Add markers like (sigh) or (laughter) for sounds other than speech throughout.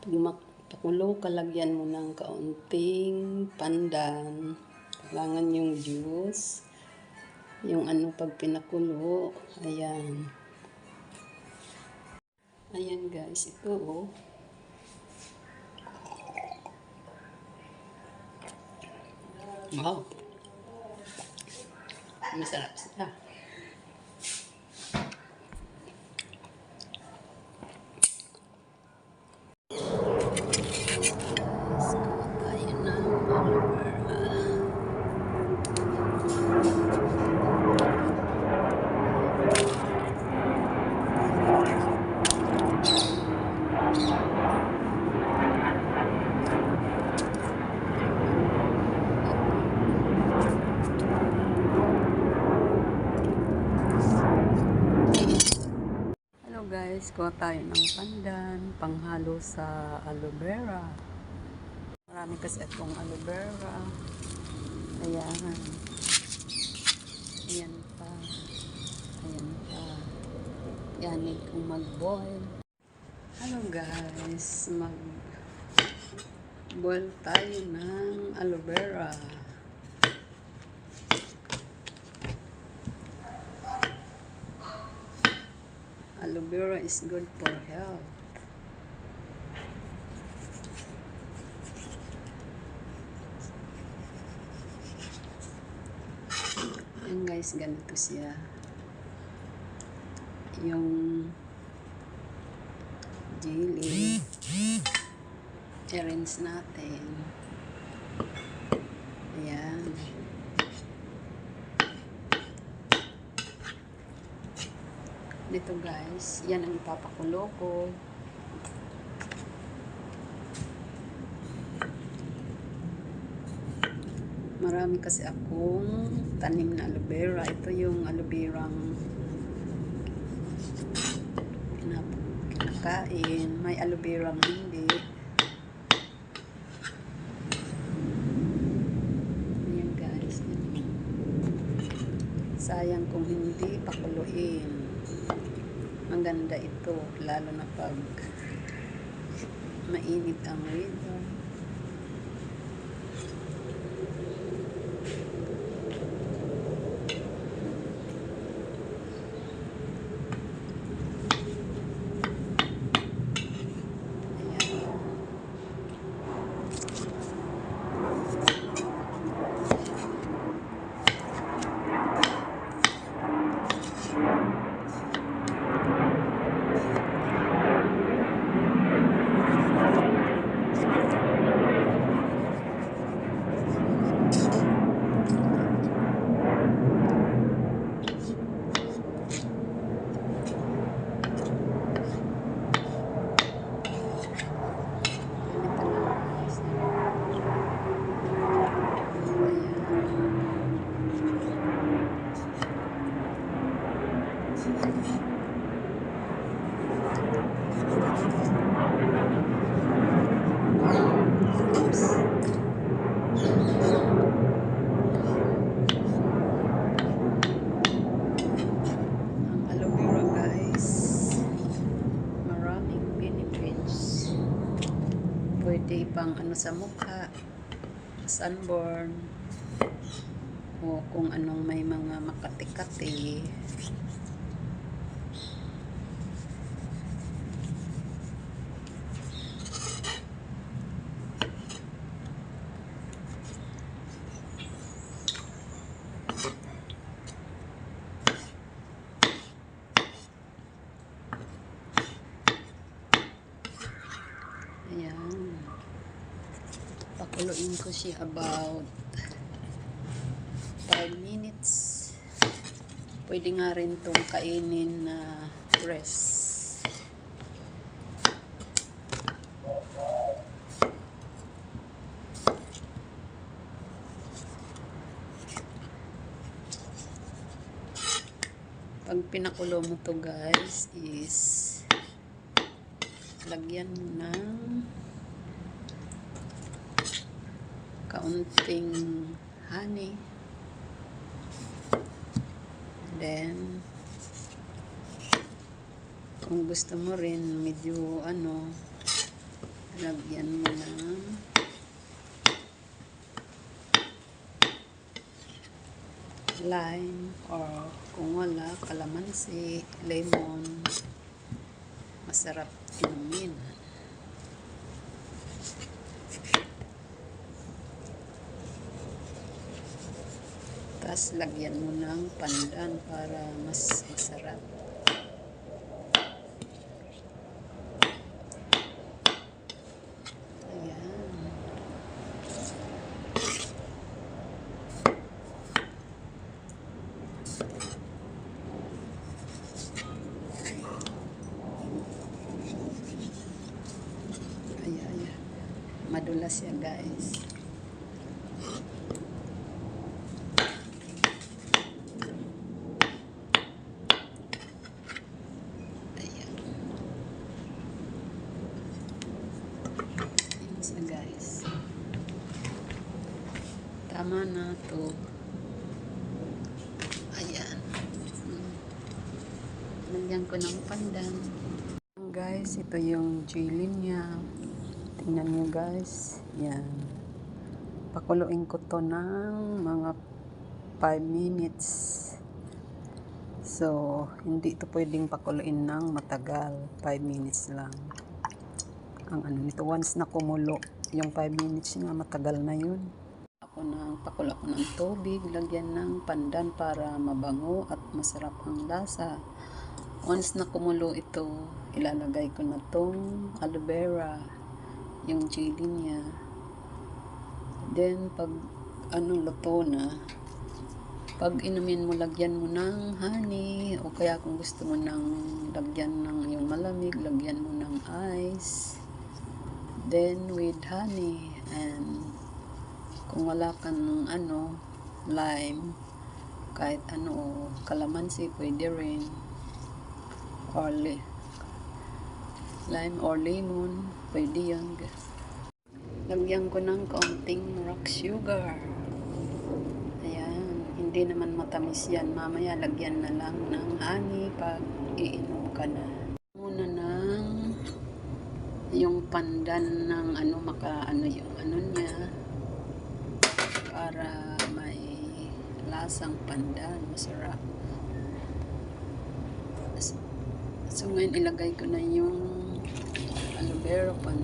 Pag mapakulo ka, lagyan mo ng kaunting pandan. Kailangan yung juice. Yung ano pag pinakulo. Ayan. Ayan guys, ito oh. Wow. Masarap sila. Guys, kuha tayo ng pandan, panghalo sa aloe vera. Marami kasi itong aloe vera. Ayan. Ayan pa. Ayan pa. Yan, kung mag-boil. Hello guys, mag boil tayo ng aloe vera. Vera is good for health. Yan guys, ganito siya. Yung jelly. I-rinse natin. Ayan. Dito guys, yan ang ipapakulo ko. Marami kasi akong tanim na aloe vera. Ito yung aloe vera kinakain. May aloe vera hindi. Ayan guys. Sayang kung hindi pakuluin. Maganda ito. Lalo na pag mainit ang weather. Pwede pang ano sa mukha, sunburn, o kung anong may mga makati-kati. Ayan. Pakuluin ko siya about 5 minutes. Pwede nga rin itong kainin na rest. Pag pinakulo mo to guys is lagyan mo ng kaunting honey. Then, kung gusto mo rin medyo ano, Lagyan mo ng lime or kung wala, kalamansi, lemon. Masarap inumin. Tapos lagyan mo ng pandan para mas masarap. Madulas siya guys. Ayan. Ayan siya guys. Tama na to. Ayan. Lagyan ko ng pandan. Guys, ito yung chili niya. Tingnan nyo guys. Yan. Pakuluin ko to ng mga 5 minutes. So, hindi ito pwedeng pakuluin ng matagal. 5 minutes lang. Ang ano nito, once na kumulo, yung 5 minutes nga matagal na yun. Ako ng pakulo ko ng tubig, lagyan ng pandan para mabango at masarap ang lasa. Once na kumulo ito, ilalagay ko na tong aloe vera, yung chili niya. Then, pag ano luto na, pag inumin mo, lagyan mo ng honey, o kaya kung gusto mo nang lagyan ng yung malamig, lagyan mo ng ice. Then, with honey, and kung wala ka ng ano, lime, kahit ano, kalamansi, pwede rin. Or li- lime or lemon, pwede yan. Lagyan ko ng kaunting rock sugar. Ayan, hindi naman matamis yan. Mamaya lagyan na lang ng honey pag iinom ka na. Muna ng yung pandan ng ano maka ano yung ano niya para may lasang pandan. Masarap. So ngayon ilagay ko na yung aloe vera pan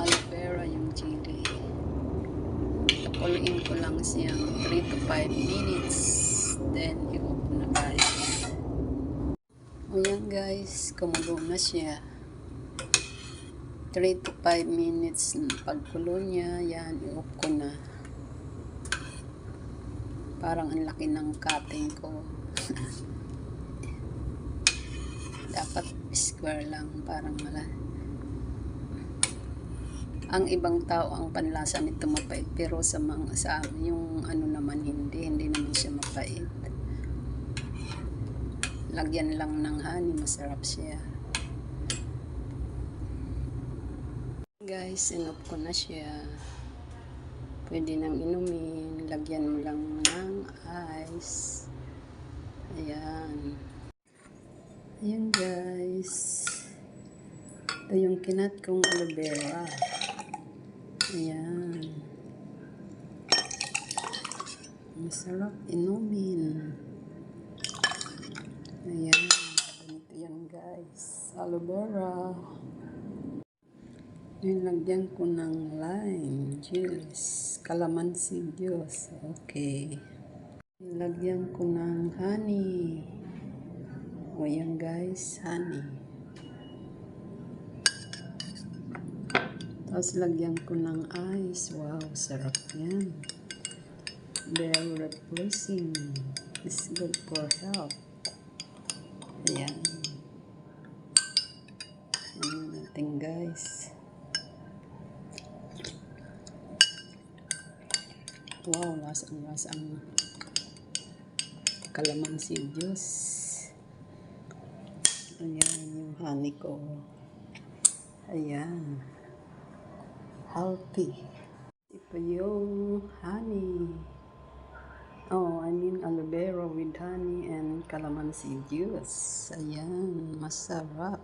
aloe vera yung chili. Pakuluin ko lang siyang 3 to 5 minutes. Then i-off na guys ayan guys. Kumulo na siya. 3 to 5 minutes pagkulo niya, yan, i-off ko na. Parang ang laki ng cutting ko. (laughs) Dapat square lang, parang mala. Ang ibang tao, ang panlasa nito mapait, pero sa mga, sa yung ano naman hindi, hindi naman siya mapait. Lagyan lang ng honey, masarap siya. Guys, inoff ko na siya. Pwede nang inumin. Lagyan mo lang ng ice. Ayan. Ayan guys. Ito yung kinat kong aloe vera. Ayan. Masarap inumin. Ayan. Ganito yan guys. Aloe vera. Nilagyan ko ng lime, juice, calamansi juice. Okay. Nilagyan ko ng honey. O yan guys, honey. Tapos lagyan ko ng ice. Wow, sarap yan. Very refreshing. It's good for health. Ayan. Ayan natin guys. Wow, lasang-lasang kalamansi juice. Ayan, yung honey ko. Ayan. Healthy. Ito yung honey. Oh, I mean aloe vera with honey and calamansi juice. Ayan, masarap.